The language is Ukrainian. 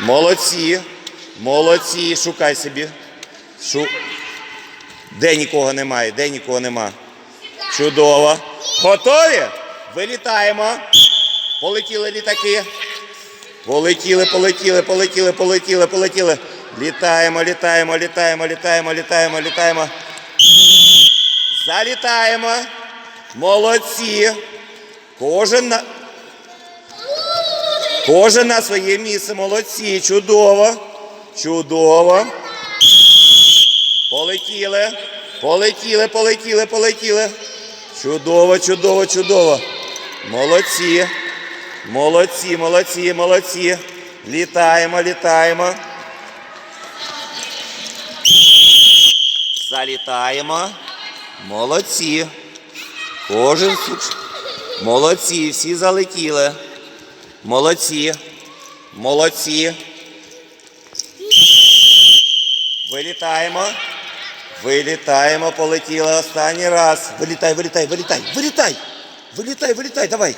Молодці. Молодці. Шукай собі. Шу... Де нікого немає? Де нікого нема? Чудово. Готові? Вилітаємо. Полетіли літаки. Полетіли, полетіли, полетіли, полетіли, полетіли. Літаємо, літаємо, літаємо, літаємо, літаємо, літаємо. Залітаємо. Молодці. Кожен на... Кожен на своє місце. Молодці. Чудово. Чудово. Полетіли. Полетіли, полетіли, полетіли. Чудово, чудово, чудово. Молодці. Молодці, молодці, молодці. Літаємо, літаємо. Залітаємо. Молодці. Кожен. Молодці, всі залетіли. Молодці. Молодці. Вилітаємо. Вилітаємо, полетіли останній раз. Вилітай, вилітай, вилітай, вилітай. Вилітай, вилітай, давай.